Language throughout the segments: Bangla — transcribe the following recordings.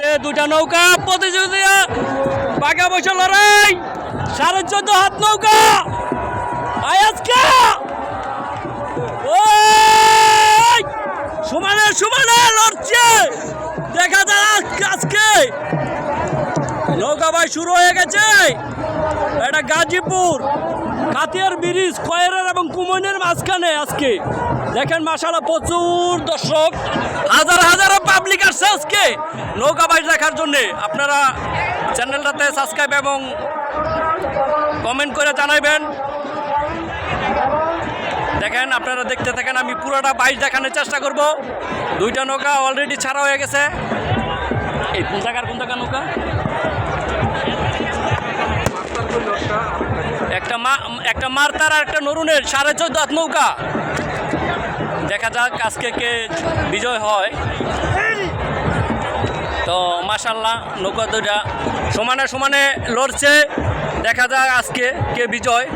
দুটা নৌকা, প্রতিযোগিতা, বাঘা বসে লড়াই, সাড়ে চোদ্দ হাত নৌকা। আয়াজকা সমানে সমানে লড়ছে। দেখা যাক আজকে নৌকা ভাই, শুরু হয়ে গেছে। এটা গাজীপুর কাতিয়ার ব্রিজ, খয়েরের এবং কুমনের মাঝখানে আজকে। দেখেন মাসালা প্রচুর দর্শক। হাজার হাজার আসছে আজকে নৌকা বাইশ দেখার জন্যে আপনারা চ্যানেলটাতে সাবস্ক্রাইব এবং কমেন্ট করে জানাবেন দেখেন, আপনারা দেখতে থাকেন, আমি পুরোটা বাইশ দেখানোর চেষ্টা করব। দুইটা নৌকা অলরেডি ছাড়া হয়ে গেছে। এই কোন জায়গার কোন জায়গার নৌকা? একটা মা, একটা মারতার আর একটা নরুনের সাড়ে চোদ্দ হাত নৌকা। দেখা যাক আজকে কে বিজয় হয়। তো মাসাল্লাহ নৌকা দুটা সমানে সমানে লড়ছে। দেখা যাক আজকে কে বিজয়।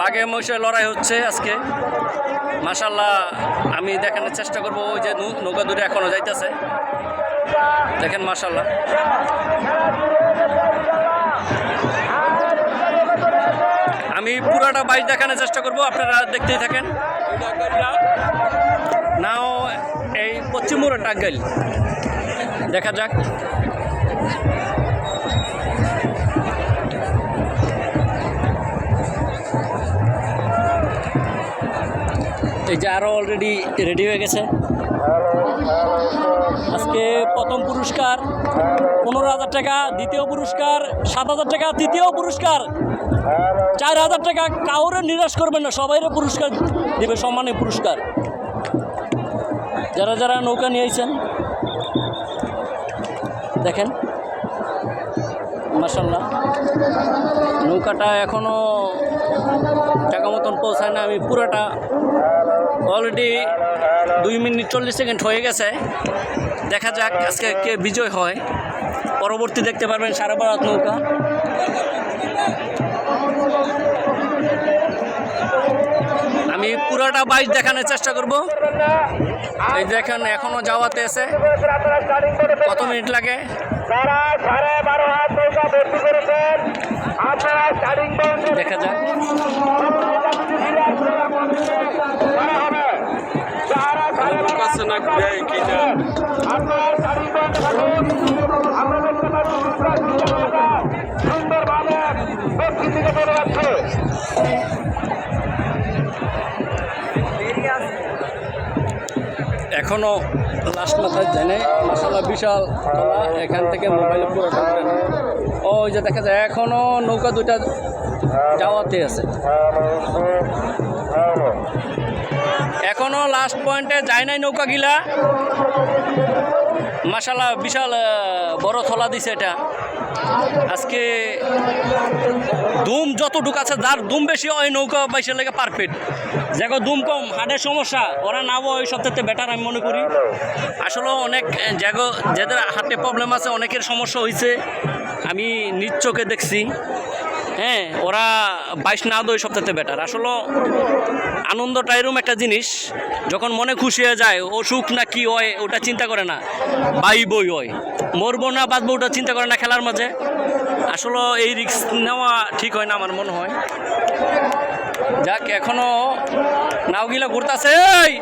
বাঘে মহিষে লড়াই হচ্ছে আজকে। মাসাল্লাহ আমি দেখানোর চেষ্টা করব ওই যে নৌকা দুটো এখনও যাইতেছে। দেখেন মাসাল্লাহ আমি পুরাটা বাইক দেখানোর চেষ্টা করব আপনারা দেখতেই থাকেন। নাও এই পশ্চিমবঙ্গের টাঙ্গাইল দেখা যাক। এই যে আরও অলরেডি রেডি হয়ে গেছে। আজকে প্রথম পুরস্কার, পনেরো হাজার টাকা, দ্বিতীয় পুরস্কার, সাত হাজার টাকা, তৃতীয় পুরস্কার। চার হাজার টাকা কাউরে নিরাশ করবেন না, সবাইরে পুরস্কার দিবে সম্মানের পুরস্কার। যারা যারা নৌকা নিয়ে আইছেন, দেখেন মাসাল্লাহ নৌকাটা এখনও টাকা মতন পৌঁছায় না, আমি পুরাটা অলরেডি দুই মিনিট চল্লিশ সেকেন্ড হয়ে গেছে। দেখা যাক আজকে কে বিজয় হয়। পরবর্তী দেখতে পারবেন সারা বারাত নৌকা। পুরোটা বাইশ দেখানোর চেষ্টা করব। এই দেখেন এখনও যাওয়াতে আছে কত মিনিট লাগে? দেখা যাক। কাছে না কিনা? এখনও লাস্ট মাথায় জেনে মশালা বিশাল এখান থেকে মোবাইলে উঠে না। ওই যে দেখা যায়, এখনও নৌকা দুইটা যাওয়াতে আছে। এখনও লাস্ট পয়েন্টে যায় নাই নৌকা গিলা মাসালা বিশাল বড় থলা দিছে এটা। আজকে দুম যত আছে, যার দুম বেশি ওই নৌকা বাইশের লেগে পারফেক্ট দেখো, দুম কম, হাটের সমস্যা, ওরা নাবো ওই সপ্তাহে বেটার আমি মনে করি। আসলে অনেক জায়গা যাদের হাটে প্রবলেম আছে, অনেকের সমস্যা হয়েছে আমি নিজ চোখে দেখছি। হ্যাঁ ওরা বাইশ না ওই সপ্তাহে বেটার আসলে আনন্দটা এরম একটা জিনিস, যখন মনে খুশি হয়ে যায়, ও সুখ না কি হয়, ওটা চিন্তা করে না। বাই বই হয়। মরবো না, বাঁচবো, ওটা চিন্তা করে না খেলার মাঝে। আসলে এই রিস্ক নেওয়া ঠিক হয় না আমার মনে হয়। যাক, এখনও নাওগিলা ঘুরতাছে, এই!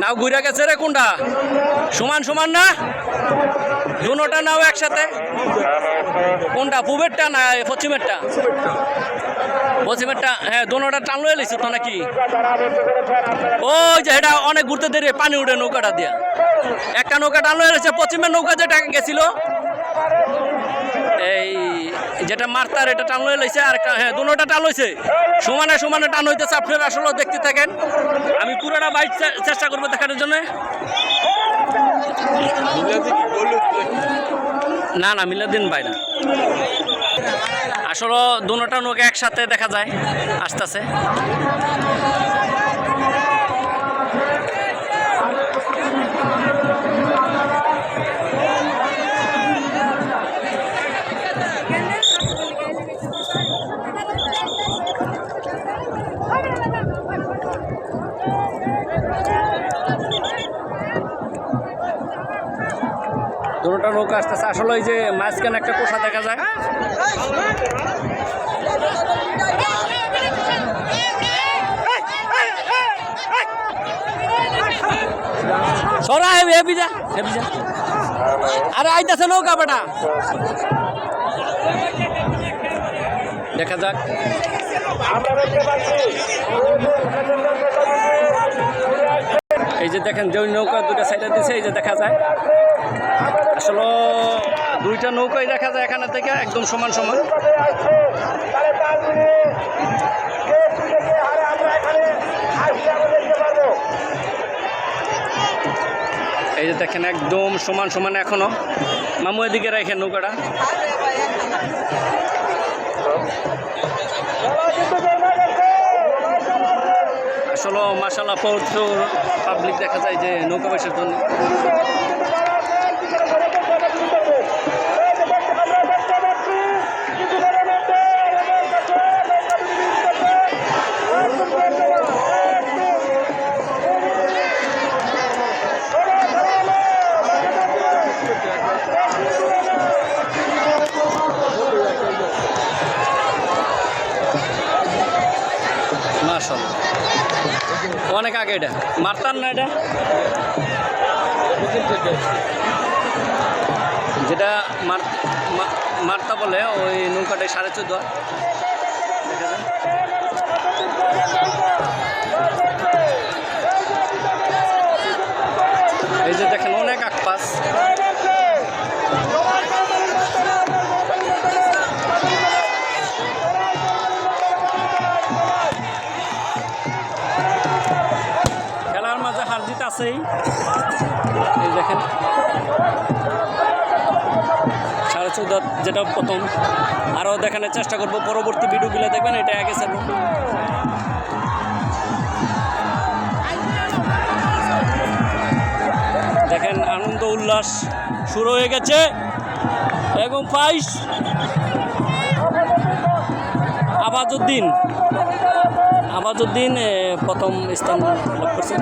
নাও ঘুরে গেছে রে কোনটা সমান সমান না? দুটা নাও একসাথে। কোনটা, পূবেরটা না পশ্চিমেরটা? পশ্চিমেরটা হ্যাঁ দুটা টানলো এলিস তো নাকি? ওই যে, এটা অনেক ঘুরতে দেরি পানি উঠে নৌকাটা দিয়া। একটা নৌকা টানলো এলেছে পশ্চিমের নৌকা যেটা গেছিল, এই যেটা মারতার এটা টান লয়ে লইছে আর হ্যাঁ দুটোটা টান লইছে সমানে সমানে টান হইতেছে, আপনারা আসলে দেখতে থাকেন। আমি পুরোটা বাইক চেষ্টা করব দেখানোর জন্য। না না মিলাদিন ভাই না। আসলে দুটা নৌকা একসাথে দেখা যায় আসতেছে। দুটোটা নৌকা আসতেছে। আসলে ওই যে মাঝখানে একটা কোষা দেখা যায়। সরা যা যা নৌকা দেখা যাক। এই যে দেখেন যে নৌকা দুটা সাইডে দিছে, এই যে দেখা যায়। আসলে দুইটা নৌকাই দেখা যায় এখানে থেকে, একদম সমান সমান। এই যে দেখেন একদম সমান সমান এখনও। মামু, এদিকে রাখেন নৌকাটা। আসলে মাসাল্লাহ প্রচুর পাবলিক দেখা যায় যে নৌকা বাসের জন্য মাসাল্লাহ অনেক আগে এটা মারতাম না এটা যেটা মারতা বলে ওই নৌকাটায় সাড়ে চোদ্দ দেখা যায়। চৌদ্দ যেটা প্রথম। আরও দেখানোর চেষ্টা করব পরবর্তী ভিডিওগুলো দেখবেন এটা আগে ছাড়ব দেখেন আনন্দ উল্লাস শুরু হয়ে গেছে। এবং পাইস আবাজউদ্দিন এ, প্রথম স্থান লাভ করছে।